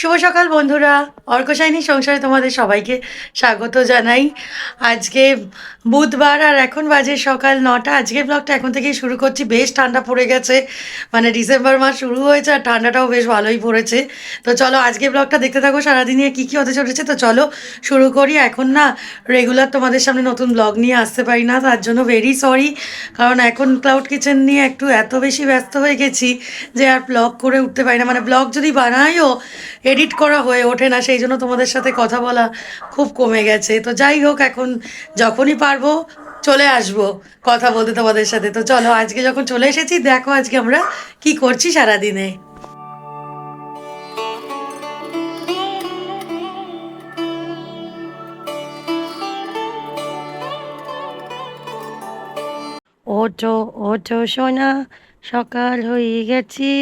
শুভ সকাল বন্ধুরা। অর্কশাইনী সংসারে তোমাদের সবাইকে স্বাগত জানাই। আজকে বুধবার আর এখন বাজে সকাল নটা। আজকে ব্লগটা এখন থেকেই শুরু করছি। বেশ ঠান্ডা পড়ে গেছে। মানে ডিসেম্বর মাস শুরু হয়েছে আর ঠান্ডাটাও বেশ ভালোই পড়েছে। তো চলো আজকে ব্লগটা দেখতে থাকো। সারাদিনে কী কী হতে চলেছে? তো চলো শুরু করি। এখন না রেগুলার তোমাদের সামনে নতুন ব্লগ নিয়ে আসতে পারি না। তার জন্য ভেরি সরি কারণ এখন ক্লাউড কিচেন নিয়ে একটু এত বেশি ব্যস্ত হয়ে গেছি যে আর ব্লগ করে উঠতে পারি না। মানে ব্লগ যদি বানাইও এডিট করা হয়ে ওঠে না, সেই জন্য তোমাদের সাথে কথা বলা খুব কমে গেছে। তো যাই হোক, এখন যখনই পারব চলে আসব কথা বলতে তোমাদের সাথে। তো চলো, আজকে যখন চলে এসেছি, দেখো আজকে আমরা কি করছি সারাদিনে। ওঠো ওঠো সোনা, সকাল হয়ে গেছে।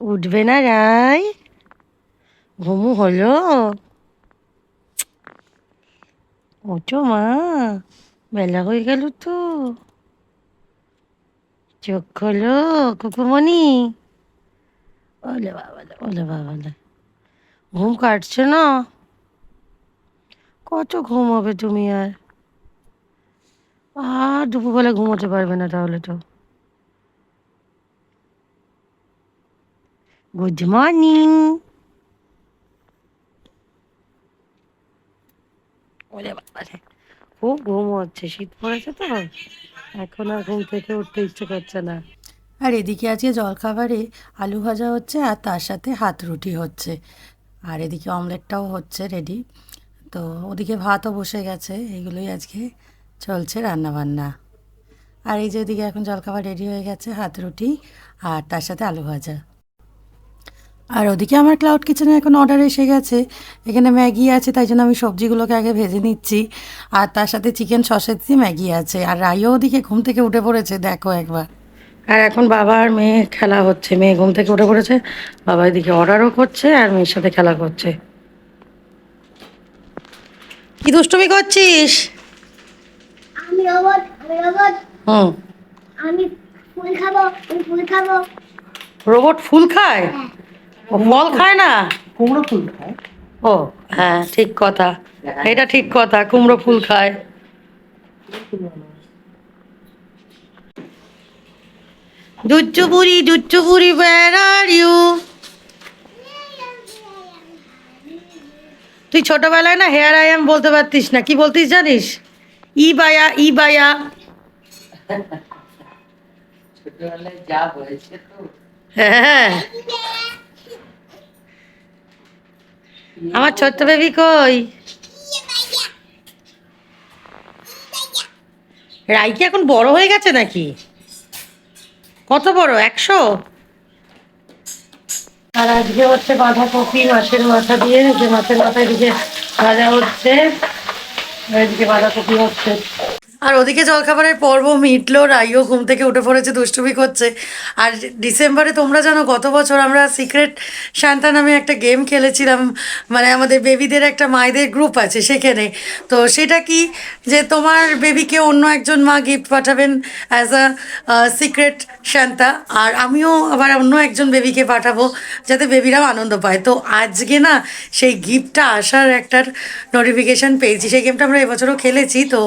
উঠবে না রাই। ঘুমু হলো। ওঠো মা, বেলা হয়ে গেল তো। চোখ খোলো কুকুমনি ওলে বাবা ওলে বাবা ঘুম কাটছে না? কত ঘুম হবে তুমি আর? আর দুপুরবেলা ঘুমোতে পারবে না তাহলে তো। গুড মর্নিং ওরে বাবা খুব ঘুম হচ্ছে। শীত পড়েছে তো? এখন আর ঘুম থেকে উঠতে ইচ্ছে করছে না। আর এদিকে আজকে জলখাবারে আলু ভাজা হচ্ছে আর তার সাথে হাত রুটি হচ্ছে। আর এদিকে অমলেটটাও হচ্ছে রেডি তো ওদিকে ভাতও বসে গেছে। এগুলোই আজকে চলছে রান্না বান্না আর এই যে এদিকে এখন জলখাবার রেডি হয়ে গেছে হাত রুটি আর তার সাথে আলু ভাজা। আর ওদিকে আমার ক্লাউড কিচেনে এখন অর্ডার এসে গেছে। এখানে ম্যাগি আছে তাই জন্য আমি সবজিগুলোকে আগে ভেজে নিচ্ছি। আর তার সাথে চিকেন সসের দিয়ে ম্যাগি আছে। আর রাইও ওদিকে ঘুম থেকে উঠে পড়েছে দেখো একবার। আর এখন বাবা আর মেয়ে খেলা হচ্ছে। মেয়ে ঘুম থেকে উঠে পড়েছে বাবা এদিকে অর্ডারও করছে আর মেয়ের সাথে খেলা করছে। কি দুষ্টুমি করছিস? আমি রোবট আমি রোবট। হুম। আমি ফুল খাব আমি ফুল খাব। রোবট ফুল খায়? ও ফল খায় না? কুমড়ো ফুল খায়। ও হ্যাঁ ঠিক কথা। এটা ঠিক কথা কুমড়ো ফুল খায়। দুচ্চু বুড়ি দুচ্চু বুড়ি where are you? তুই ছোটবেলায় না হেয়ার আই এম বলতে পারতিস না। কি বলতিস জানিস? ই বায়া ই বায়া। ছোটবেলায় যা হয়েছে তো। হ্যাঁ। আমার ছোট্ট বেবি কই? রাই কি এখন বড় হয়ে গেছে নাকি? কত বড়? একশো? আর আজকে হচ্ছে বাঁধাকপি, মাছের মাথা দিয়ে, যে মাছের মাথায় দিকে ভাজা হচ্ছে আজকে বাঁধাকপি হচ্ছে। আর ওদিকে জলখাবারের পর্ব মিটলো, রাইও ঘুম থেকে উঠে পড়েছে, দুষ্টুমি করছে। আর ডিসেম্বরে তোমরা জানো, গত বছর আমরা সিক্রেট শান্তা নামে একটা গেম খেলেছিলাম মানে আমাদের বেবিদের একটা মায়েদের গ্রুপ আছে সেখানে। তো সেটা কি? যে তোমার বেবিকে অন্য একজন মা গিফট পাঠাবেন অ্যাজ আ সিক্রেট শান্তা, আর আমিও আবার অন্য একজন বেবিকে পাঠাবো যাতে বেবিরাও আনন্দ পায়। তো আজকে না সেই গিফটটা আসার একটা নোটিফিকেশান পেয়েছি। সেই গেমটা আমরা এবছরও খেলেছি, তো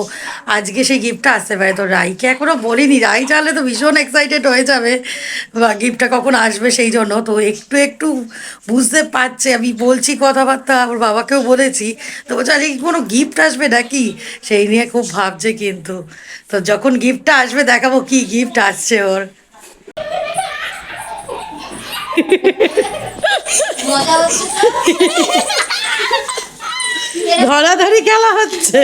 আজকে সেই গিফটটা আসতে পারে। তো রাইকে এখনও বলিনি। রাই জানলে তো ভীষণ এক্সাইটেড হয়ে যাবে বা গিফটটা কখন আসবে সেই জন্য। তো একটু একটু বুঝতে পারছে। আমি বলছি কথাবার্তা, ওর বাবাকেও বলেছি। তো বলছে আজকে কোনো গিফট আসবে নাকি? সেই নিয়ে খুব ভাবছে কিন্তু। তো যখন গিফটটা আসবে, দেখাবো কি গিফট আসছে ওর। ধরাধরি খেলা হচ্ছে।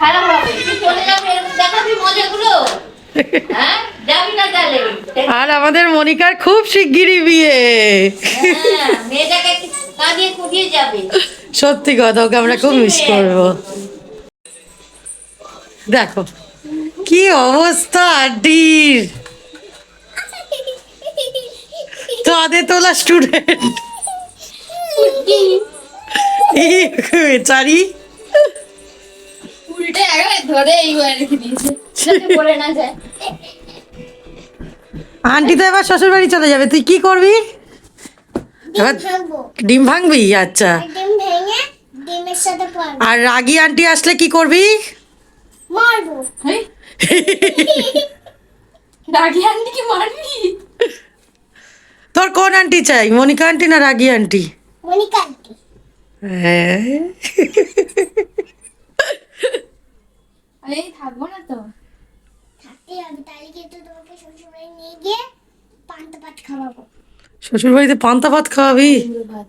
আর আমাদের আর আমাদের মনিকার খুব শিগগিরই বিয়ে। সত্যি কথা, ওকে আমরা খুব মিস করব। দেখো। কি অবস্থা আড্ডির কাঁধে তোলা স্টুডেন্ট চারি উল্টে ধরে আন্টি তো এবার শ্বশুর বাড়ি চলে যাবে। তুই কি করবি? এবার ডিম ভাঙবি? আচ্ছা। আর রাগি আন্টি আসলে কি করবি? মারবো। রাগি আন্টি কি মারবি তোর কোন আন্টি চাই? মনিকা আন্টি না রাগি আন্টি? মনিকা আন্টি। হ্যাঁ আরে থাকব না তো। থাকতে হবে তাহলে কিন্তু তোমাকে শ্বশুরবাড়ি নিয়ে গিয়ে পান্তা ভাত খাওয়াবো। শ্বশুর বাড়িতে পান্তা ভাত খাওয়াবি? বুড়ো ভাত।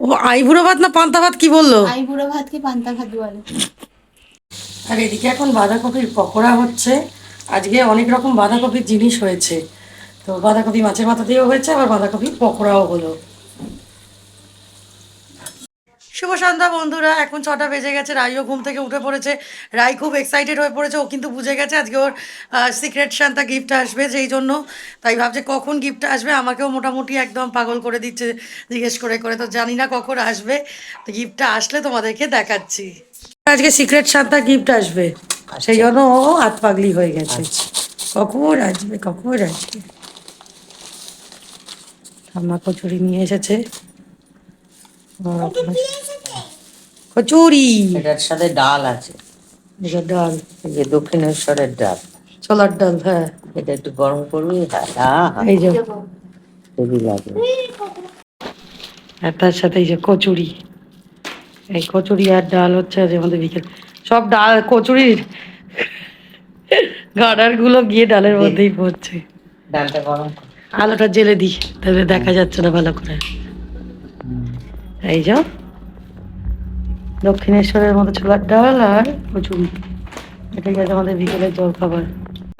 ও আইবুড়ো ভাত না পান্তা ভাত কি বলল? আই বুড়ো ভাতকে পান্তা ভাত বলে? আর এদিকে এখন বাঁধাকপির পকোড়া হচ্ছে। আজকে অনেক রকম বাঁধাকপির জিনিস হয়েছে। তো বাঁধাকপি মাছের মাথা দিয়েও হয়েছে, আবার বাঁধাকপির পকোড়াও হলো। শুভ সন্ধ্যা বন্ধুরা এখন ছটা বেজে গেছে রাইও ঘুম থেকে উঠে পড়েছে। রাই খুব এক্সাইটেড হয়ে পড়েছে ও কিন্তু বুঝে গেছে আজকে ওর সিক্রেট শান্তা গিফট আসবে সেই জন্য। তাই ভাবছে কখন গিফট আসবে আমাকেও মোটামুটি একদম পাগল করে দিচ্ছে জিজ্ঞেস করে করে। তো জানি না কখন আসবে তো গিফটটা আসলে তোমাদেরকে দেখাচ্ছি। আজকে সিক্রেট শান্তা গিফট আসবে সেই জন্য ও হাত পাগলি হয়ে গেছে। কখন আসবে কখন আসবে? ঠাম্মা কচুরি নিয়ে এসেছে। কচুরি। এটার সাথে ডাল আছে। এটা ডাল। এই যে দক্ষিণেশ্বরের ডাল। ছোলার ডাল হ্যাঁ। এটা একটু গরম করবি? হ্যাঁ হ্যাঁ। এই যে। হেভি লাগে। আর তার সাথে এই যে কচুরি। এই কচুরি আর ডাল হচ্ছে আজ আমাদের বিকেল। সব ডাল কচুরির গাডারগুলো গিয়ে ডালের মধ্যেই পড়ছে। ডালটা গরম আলোটা জেলে দিই তাহলে দেখা যাচ্ছে না ভালো করে। এই যা। দক্ষিণেশ্বরের মতো ছোলার ডাল আর কচুরি এটাই আছে আমাদের বিকেলের জল খাবার?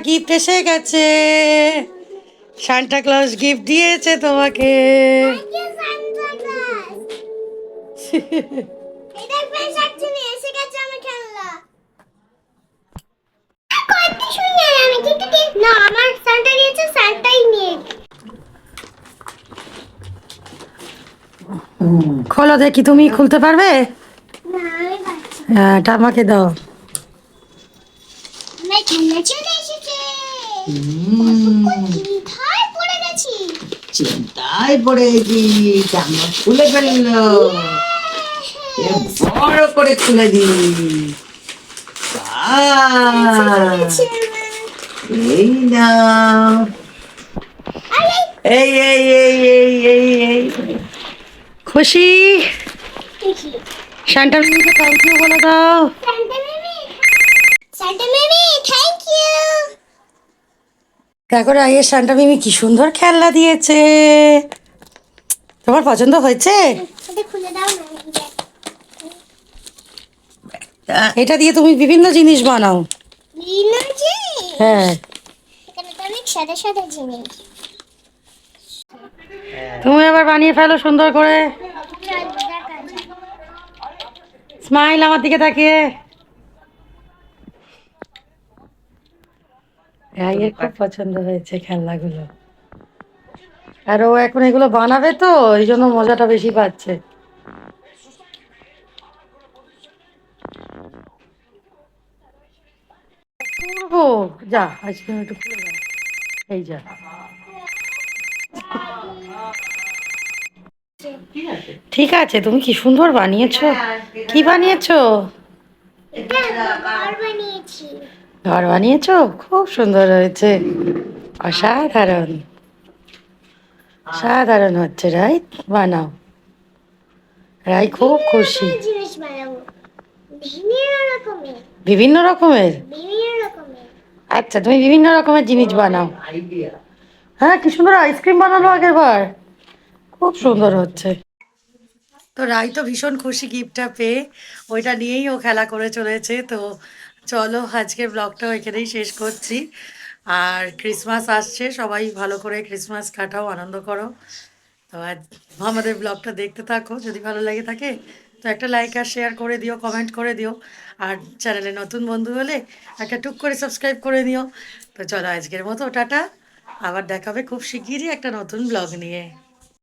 গিফট এসে গেছে। সান্টা ক্লজ গিফট দিয়েছে তোমাকে। এই দেখবেন শাকচুনি এসে গেছে আমার খেলনা। কয়টি শুনে আমি কিন্তু ঠিক না আমার সান্টা দিয়েছে সান্টাই নিয়ে। খোলো দেখি তুমি খুলতে পারবে? হ্যাঁ এটা আমাকে দাও চিন্তায় পড়ে গেছি। জামা খুলে ফেলল। বড় করে খুলে দি এই না এই এই এই এই এই এই। খুশি? দেখি শান্টার মিমিকে থ্যাংক ইউ বলে দাও। Santa Mimi Santa Mimi thank you দেখো রাইয়ের শান্টা মিমি কি সুন্দর খেলনা দিয়েছে। তোমার পছন্দ হয়েছে? এটা খুলে দাও না আমি দেখ। এটা দিয়ে তুমি বিভিন্ন জিনিস বানাও। হ্যাঁ। এখানে তো অনেক সাদা সাদা জিনিস। তুমি আবার বানিয়ে ফেলো সুন্দর করে চল দেখা যাক স্মাইল আমার দিকে তাকিয়ে। রাইয়ের খুব পছন্দ হয়েছে খেলনাগুলো। আর ও এখন এগুলো বানাবে তো, এই জন্য মজাটা বেশি পাচ্ছে। যা, আইসক্রিম একটু এই যা। ঠিক আছে। তুমি কি সুন্দর বানিয়েছো? কি বানিয়েছো? ঘর বানিয়েছি। খুব সুন্দর হয়েছে। অসাধারণ। সাধারণ হচ্ছে রাই বানাও। রাই খুব খুশি। বিভিন্ন রকমের। বিভিন্ন রকমের? বিভিন্ন রকমের। আচ্ছা তুমি বিভিন্ন রকমের জিনিস বানাও। হ্যাঁ কি সুন্দর আইসক্রিম বানালো আগের বার খুব সুন্দর হচ্ছে। তো রাই তো ভীষণ খুশি গিফটটা পেয়ে। ওইটা নিয়েই ও খেলা করে চলেছে। তো চলো, আজকের ব্লগটা এখানেই শেষ করছি। আর ক্রিসমাস আসছে, সবাই ভালো করে ক্রিসমাস কাটাও, আনন্দ করো। তো আজ আমাদের ব্লগটা দেখতে থাকো, যদি ভালো লাগে থাকে, তো একটা লাইক আর শেয়ার করে দিও কমেন্ট করে দিও। আর চ্যানেলে নতুন বন্ধু হলে একটা টুক করে সাবস্ক্রাইব করে দিও তো চলো, আজকের মতো টাটা। আবার দেখাবে খুব শিগগিরই একটা নতুন ব্লগ নিয়ে।